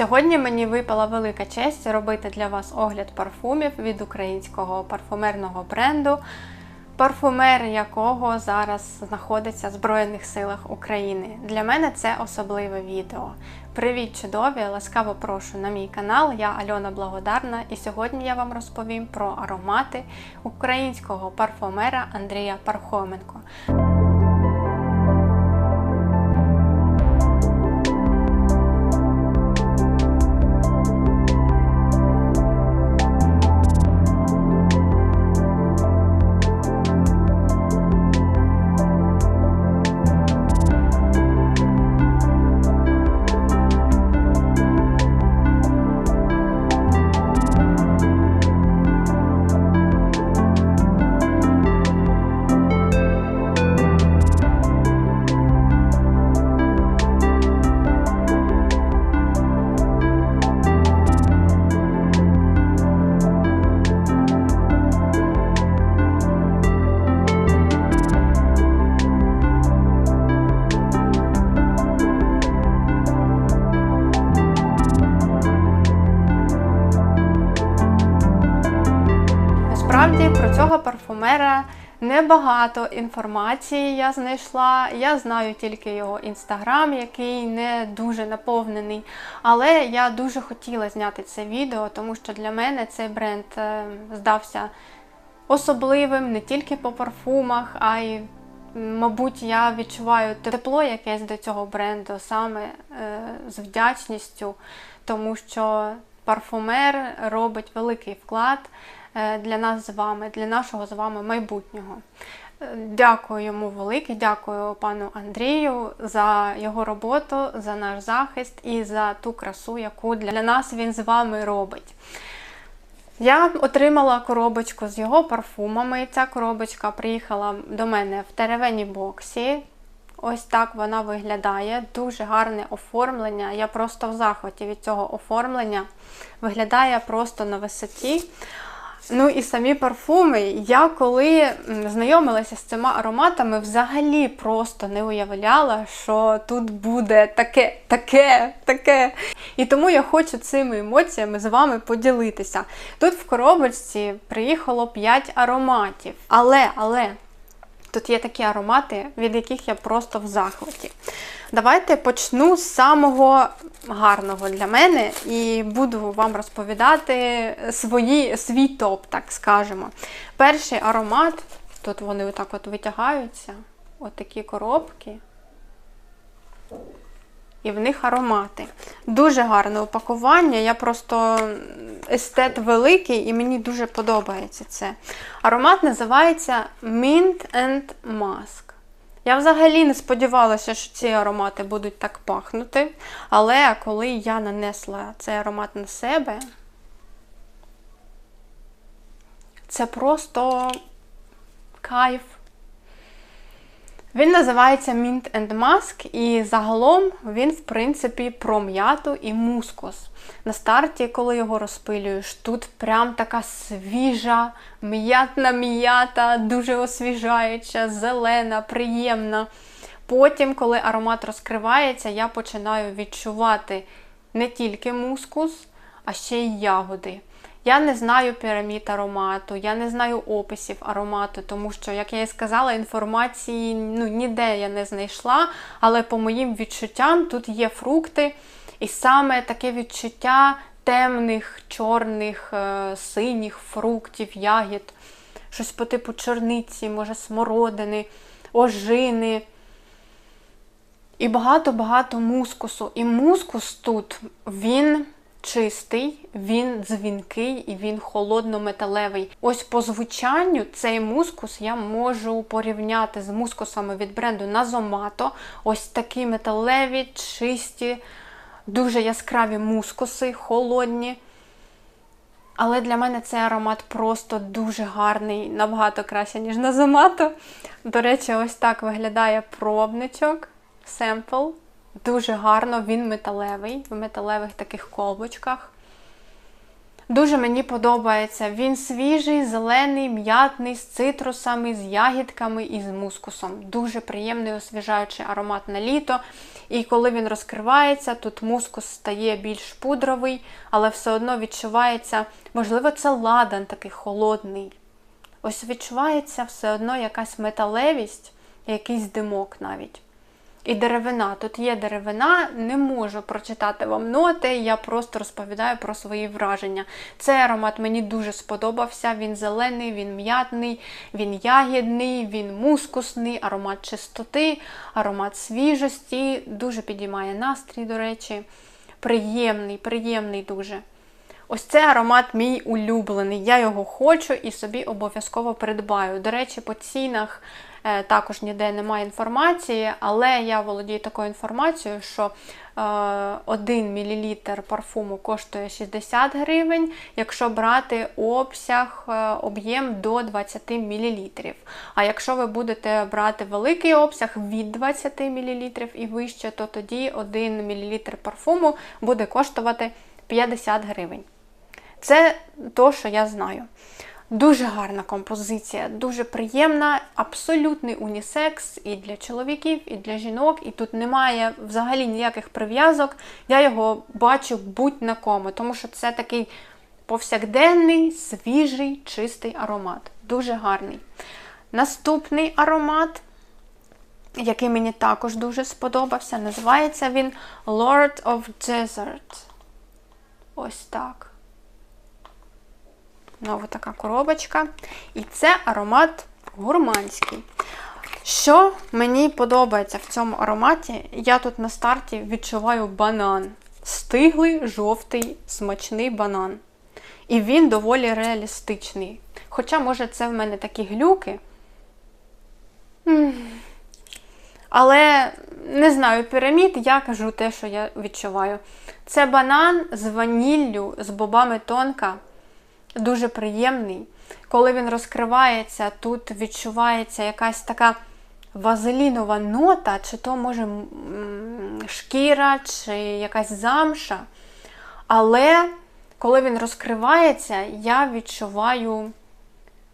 Сьогодні мені випала велика честь робити для вас огляд парфумів від українського парфумерного бренду, парфумер якого зараз знаходиться в Збройних силах України. Для мене це особливе відео. Привіт, чудові! Ласкаво прошу на мій канал. Я Альона Благодарна, і сьогодні я вам розповім про аромати українського парфумера Андрія Пархоменко. Парфумера небагато інформації я знайшла. Я знаю тільки його інстаграм, який не дуже наповнений. Але я дуже хотіла зняти це відео, тому що для мене цей бренд е, здався особливим не тільки по парфумах, а й Мабуть, я відчуваю тепло якесь до цього бренду саме е, з вдячністю, тому що парфумер робить великий вклад для нас з вами, для нашого з вами майбутнього. Е, Дякую йому велике, дякую пану Андрію за його роботу, за наш захист і за ту красу, яку для нас він з вами робить. Я отримала коробочку з його парфумами. Ця коробочка приїхала до мене в теревені боксі. Ось так вона виглядає. Дуже гарне оформлення. Я просто в захваті від цього оформлення. Виглядає просто на висоті. Ну і самі парфуми. Я коли знайомилася з цими ароматами, взагалі просто не уявляла, що тут буде таке, таке, таке. І тому я хочу цими емоціями з вами поділитися. Тут в коробочці приїхало 5 ароматів. Але, але. Тут є такі аромати, від яких я просто в захваті. Давайте почну з самого гарного для мене і буду вам розповідати свої, свій топ, так скажемо. Перший аромат, тут вони отак от витягаються, от такі коробки. І в них аромати. Дуже гарне упакування. Я просто естет великий і мені дуже подобається це. Аромат називається Mint and Musk. Я взагалі не сподівалася, що ці аромати будуть так пахнути. Але коли я нанесла цей аромат на себе, це просто кайф. Він називається Mint and Musk, і загалом він, в принципі, про м'яту і мускус. На старті, коли його розпилюєш, тут прям така свіжа, м'ятна м'ята, дуже освіжаюча, зелена, приємна. Потім, коли аромат розкривається, я починаю відчувати не тільки мускус, а ще й ягоди. Я не знаю пірамід аромату, я не знаю описів аромату, тому що, як я і сказала, інформації ну, ніде я не знайшла, але по моїм відчуттям тут є фрукти, і саме таке відчуття темних, чорних, е, синіх фруктів, ягід, щось по типу чорниці, може, смородини, ожини. І багато-багато мускусу. І мускус тут, він чистий, він дзвінкий і він холодно-металевий. Ось по звучанню цей мускус я можу порівняти з мускусами від бренду Назомато. Ось такі металеві, чисті, дуже яскраві мускуси, холодні. Але для мене цей аромат просто дуже гарний, набагато краще, ніж Назомато. До речі, ось так виглядає пробничок, семпл. Дуже гарно, він металевий, в металевих таких колбочках. Дуже мені подобається. Він свіжий, зелений, м'ятний, з цитрусами, з ягідками і з мускусом. Дуже приємний освіжаючий аромат на літо. І коли він розкривається, тут мускус стає більш пудровий, але все одно відчувається, можливо, це ладан такий холодний. Ось відчувається все одно якась металевість, якийсь димок навіть. І деревина. Тут є деревина, не можу прочитати вам ноти, я просто розповідаю про свої враження. Цей аромат мені дуже сподобався. Він зелений, він м'ятний, він ягідний, він мускусний, аромат чистоти, аромат свіжості, дуже підіймає настрій, до речі. Приємний, приємний дуже. Ось цей аромат мій улюблений. Я його хочу і собі обов'язково придбаю. До речі, по цінах також ніде немає інформації, але я володію такою інформацією, що 1 е, мл парфуму коштує 60 гривень, якщо брати обсяг, е, об'єм до 20 мл. А якщо ви будете брати великий обсяг від 20 мл і вище, то тоді 1 мл парфуму буде коштувати 50 гривень. Це то, що я знаю. Дуже гарна композиція, дуже приємна, абсолютний унісекс і для чоловіків, і для жінок. І тут немає взагалі ніяких прив'язок. Я його бачу будь-на кому, тому що це такий повсякденний, свіжий, чистий аромат. Дуже гарний. Наступний аромат, який мені також дуже сподобався, називається він Lord of Desert. Ось так. Знову така коробочка. І це аромат гурманський. Що мені подобається в цьому ароматі, я тут на старті відчуваю банан. Стиглий, жовтий, смачний банан. І він доволі реалістичний. Хоча, може, це в мене такі глюки. Але не знаю, пірамід, я кажу те, що я відчуваю. Це банан з ваніллю, з бобами тонка дуже приємний. Коли він розкривається, тут відчувається якась така вазелінова нота, чи то, може, шкіра, чи якась замша. Але коли він розкривається, я відчуваю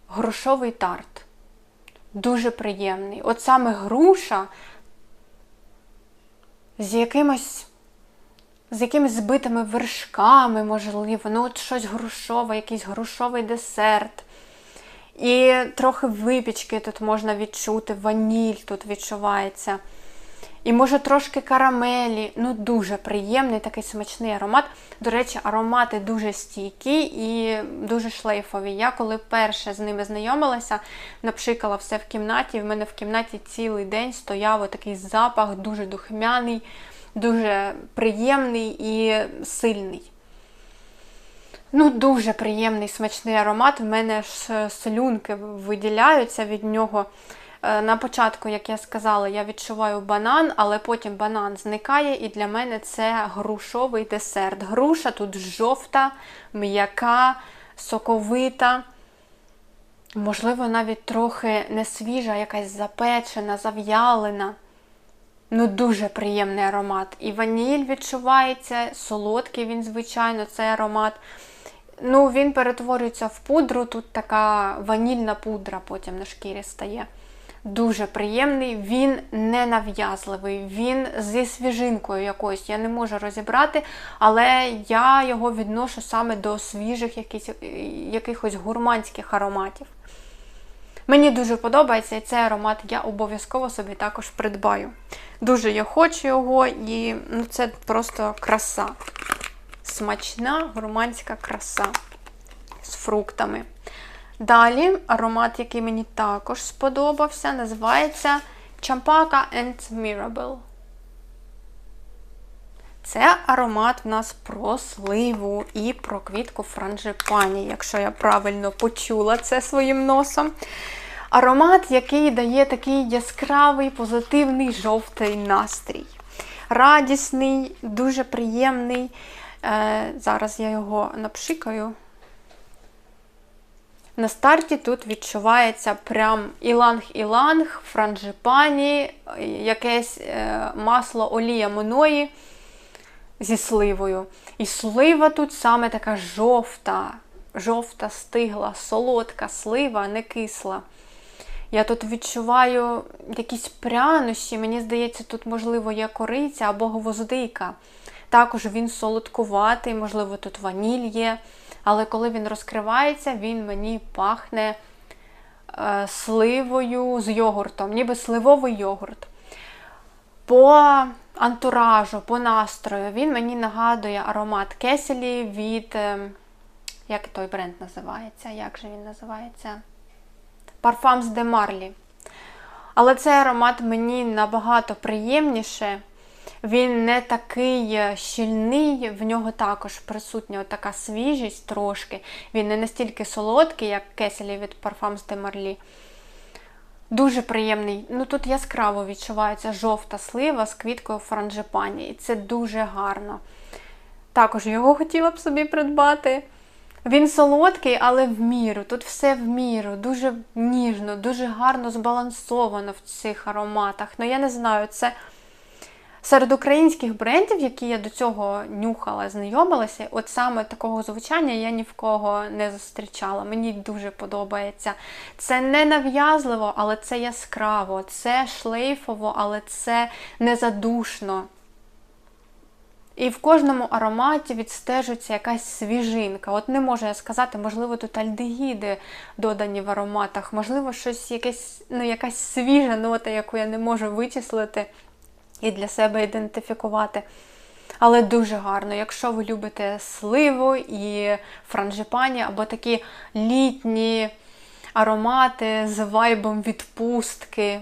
грушовий тарт. Дуже приємний. От саме груша з якимось з якимись збитими вершками, можливо, ну от щось грушове, якийсь грушовий десерт. І трохи випічки тут можна відчути, ваніль тут відчувається. І, може, трошки карамелі. Ну, дуже приємний такий смачний аромат. До речі, аромати дуже стійкі і дуже шлейфові. Я коли перше з ними знайомилася, напшикала все в кімнаті, в мене в кімнаті цілий день стояв такий запах, дуже духмяний дуже приємний і сильний. Ну, дуже приємний смачний аромат. В мене ж слюнки виділяються від нього. Е, на початку, як я сказала, я відчуваю банан, але потім банан зникає, і для мене це грушовий десерт. Груша тут жовта, м'яка, соковита. Можливо, навіть трохи не свіжа, якась запечена, зав'ялена. Ну, дуже приємний аромат. І ваніль відчувається, солодкий він, звичайно, цей аромат. Ну, Він перетворюється в пудру, тут така ванільна пудра потім на шкірі стає. Дуже приємний, він не нав'язливий, він зі свіжинкою якоюсь. Я не можу розібрати, але я його відношу саме до свіжих якихось, гурманських ароматів. Мені дуже подобається і цей аромат я обов'язково собі також придбаю. Дуже я хочу його, і ну, це просто краса. Смачна гурманська краса з фруктами. Далі аромат, який мені також сподобався, називається Champaka and Mirabelle. Це аромат в нас про сливу і про квітку франжипані, якщо я правильно почула це своїм носом. Аромат, який дає такий яскравий, позитивний жовтий настрій. Радісний, дуже приємний. Е, Зараз я його напшикаю. На старті тут відчувається прям іланг-іланг, франжипані, якесь е, масло олія моної. Зі сливою. І слива тут саме така жовта, жовта стигла, солодка слива, не кисла. Я тут відчуваю якісь прянощі, мені здається, тут, можливо, є кориця або гвоздика. Також він солодкуватий, можливо, тут ваніль є. Але коли він розкривається, він мені пахне е, сливою з йогуртом, ніби сливовий йогурт. По антуражу, по настрою, він мені нагадує аромат кеселі від. Е, як той бренд називається? Як же він називається? Parfums de Marly. Але цей аромат мені набагато приємніше. Він не такий щільний, в нього також присутня така свіжість трошки. Він не настільки солодкий, як кеселі від Parfums de Marly. Дуже приємний. Ну Тут яскраво відчувається жовта слива з квіткою франжипані. І це дуже гарно. Також його хотіла б собі придбати. Він солодкий, але в міру. Тут все в міру, дуже ніжно, дуже гарно збалансовано в цих ароматах. Ну, я не знаю, це серед українських брендів, які я до цього нюхала, знайомилася, от саме такого звучання я ні в кого не зустрічала. Мені дуже подобається. Це не нав'язливо, але це яскраво, це шлейфово, але це не задушно. І в кожному ароматі відстежується якась свіжинка. От не можу я сказати, можливо, тут альдегіди додані в ароматах, можливо, щось якесь, ну, якась свіжа нота, яку я не можу вичислити і для себе ідентифікувати. Але дуже гарно, якщо ви любите сливу і франжипані, або такі літні аромати з вайбом відпустки.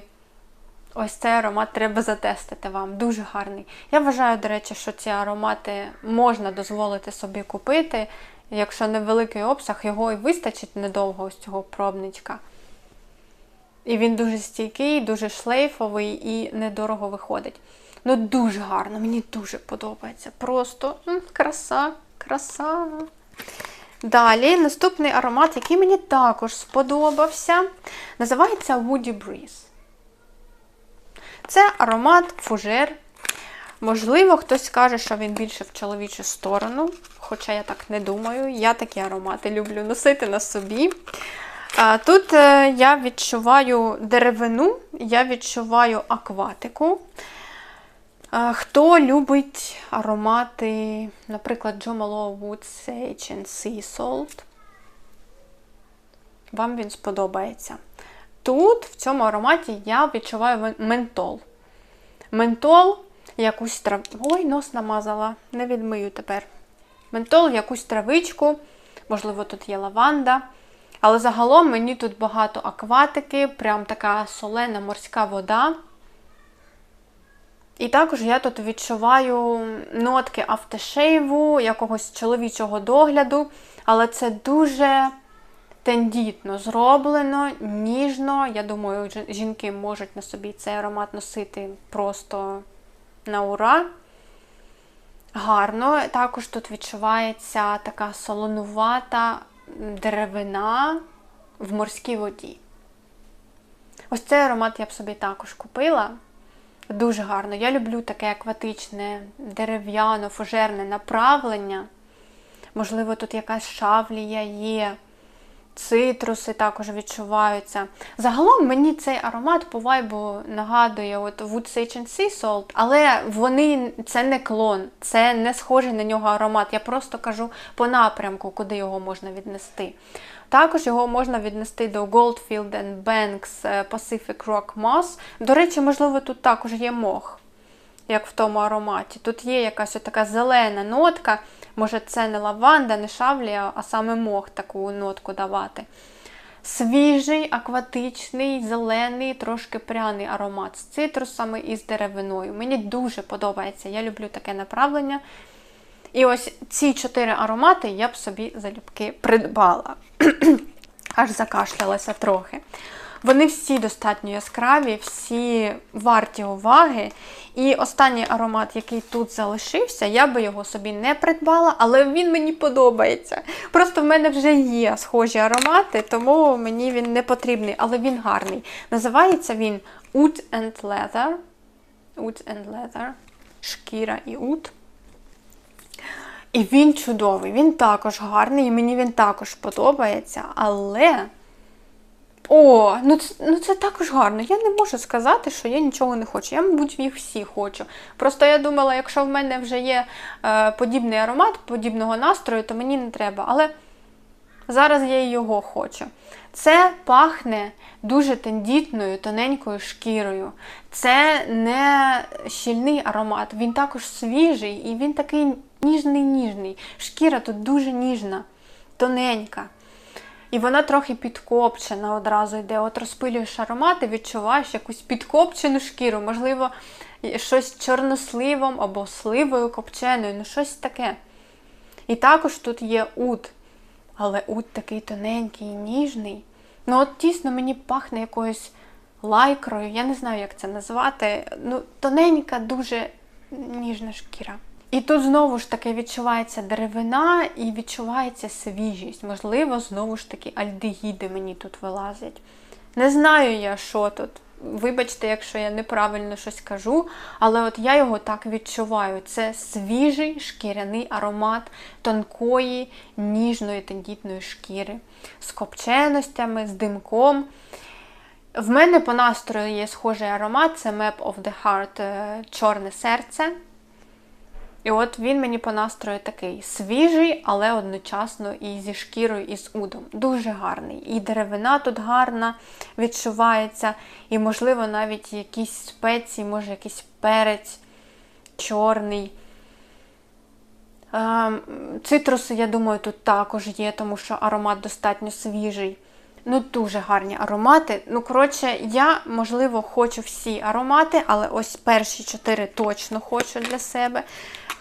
Ось цей аромат треба затестити вам. Дуже гарний. Я вважаю, до речі, що ці аромати можна дозволити собі купити. Якщо невеликий обсяг, його і вистачить недовго ось цього пробничка. І він дуже стійкий, дуже шлейфовий і недорого виходить. Ну, дуже гарно, мені дуже подобається. Просто м, краса, краса. Далі, наступний аромат, який мені також сподобався, називається Woody Breeze. Це аромат фужер. Можливо, хтось скаже, що він більше в чоловічу сторону, хоча я так не думаю. Я такі аромати люблю носити на собі. Тут е, я відчуваю деревину, я відчуваю акватику. Хто любить аромати, наприклад, Jo Malone Wood Sage and Sea Salt, вам він сподобається. Тут, в цьому ароматі, я відчуваю ментол. Ментол, якусь трав... Ой, нос намазала, не відмию тепер. Ментол, якусь травичку, можливо, тут є лаванда. Але загалом мені тут багато акватики, прям така солена морська вода. І також я тут відчуваю нотки автошейву, якогось чоловічого догляду, але це дуже тендітно зроблено, ніжно. Я думаю, жінки можуть на собі цей аромат носити просто на ура. Гарно. Також тут відчувається така солонувата деревина в морській воді. Ось цей аромат я б собі також купила. Дуже гарно. Я люблю таке акватичне, дерев'яно, фужерне направлення. Можливо, тут якась шавлія є цитруси також відчуваються. Загалом мені цей аромат по вайбу нагадує от Wood Sage and Sea Salt, але вони це не клон, це не схожий на нього аромат. Я просто кажу по напрямку, куди його можна віднести. Також його можна віднести до Goldfield Banks е, Pacific Rock Moss. До речі, можливо, тут також є мох, як в тому ароматі. Тут є якась така зелена нотка. Може, це не лаванда, не шавлія, а саме мох таку нотку давати. Свіжий, акватичний, зелений, трошки пряний аромат з цитрусами і з деревиною. Мені дуже подобається, я люблю таке направлення. І ось ці чотири аромати я б собі залюбки придбала. Аж закашлялася трохи. Вони всі достатньо яскраві, всі варті уваги. І останній аромат, який тут залишився, я би його собі не придбала, але він мені подобається. Просто в мене вже є схожі аромати, тому мені він не потрібний, але він гарний. Називається він Oud and Leather. Oud and Leather. Шкіра і ут. І він чудовий, він також гарний, і мені він також подобається, але. О, ну це, ну це також гарно. Я не можу сказати, що я нічого не хочу. Я, мабуть, їх всі хочу. Просто я думала, якщо в мене вже є е, подібний аромат, подібного настрою, то мені не треба. Але зараз я і його хочу. Це пахне дуже тендітною, тоненькою шкірою. Це не щільний аромат, він також свіжий і він такий ніжний-ніжний. Шкіра тут дуже ніжна, тоненька. І вона трохи підкопчена одразу йде. От розпилюєш аромати, відчуваєш якусь підкопчену шкіру, можливо, щось чорносливом або сливою копченою, ну щось таке. І також тут є ут. Але ут такий тоненький, ніжний. Ну, от тісно мені пахне якоюсь лайкрою, я не знаю, як це назвати. Ну, тоненька, дуже ніжна шкіра. І тут знову ж таки відчувається деревина і відчувається свіжість. Можливо, знову ж таки альдегіди мені тут вилазять. Не знаю я, що тут. Вибачте, якщо я неправильно щось кажу, але от я його так відчуваю. Це свіжий шкіряний аромат тонкої, ніжної, тендітної шкіри, з копченостями, з димком. В мене по настрою є схожий аромат це Map of the Heart е, Чорне серце. І от він мені по настрою такий свіжий, але одночасно і зі шкірою, і з удом. Дуже гарний. І деревина тут гарна відчувається, і, можливо, навіть якісь спеції, може, якийсь перець чорний. Ем, цитруси, я думаю, тут також є, тому що аромат достатньо свіжий. Ну, дуже гарні аромати. Ну, коротше, я, можливо, хочу всі аромати, але ось перші чотири точно хочу для себе.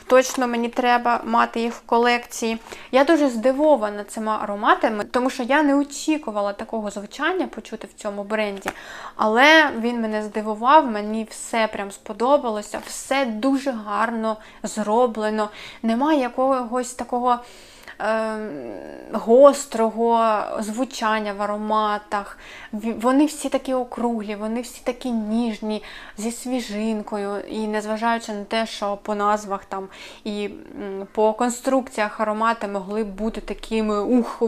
Точно мені треба мати їх в колекції. Я дуже здивована цими ароматами, тому що я не очікувала такого звучання почути в цьому бренді. Але він мене здивував, мені все прям сподобалося, все дуже гарно зроблено. Немає якогось такого. Ем, гострого звучання в ароматах. Вони всі такі округлі, вони всі такі ніжні, зі свіжинкою. І незважаючи на те, що по назвах там і по конструкціях аромати могли б бути такими, ух,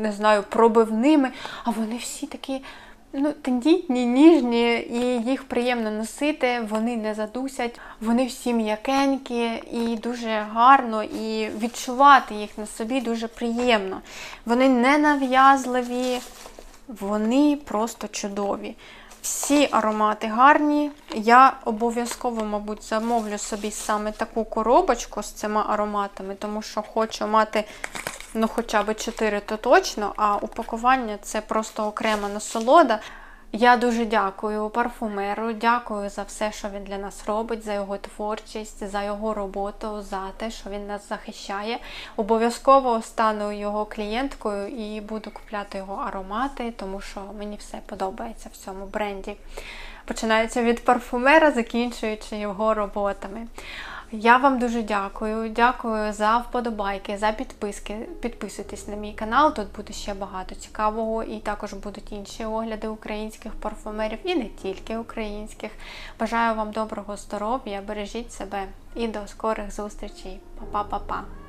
не знаю, пробивними, а вони всі такі ну, тендітні, ніжні, і їх приємно носити, вони не задусять, вони всі м'якенькі і дуже гарно, і відчувати їх на собі дуже приємно. Вони не нав'язливі, вони просто чудові. Всі аромати гарні. Я обов'язково, мабуть, замовлю собі саме таку коробочку з цими ароматами, тому що хочу мати ну хоча б 4 то точно, а упакування це просто окрема насолода. Я дуже дякую парфумеру, дякую за все, що він для нас робить, за його творчість, за його роботу, за те, що він нас захищає. Обов'язково стану його клієнткою і буду купляти його аромати, тому що мені все подобається в цьому бренді. Починається від парфумера, закінчуючи його роботами. Я вам дуже дякую. Дякую за вподобайки, за підписки. Підписуйтесь на мій канал, тут буде ще багато цікавого, і також будуть інші огляди українських парфумерів і не тільки українських. Бажаю вам доброго здоров'я, бережіть себе і до скорих зустрічей. Па-па-па-па!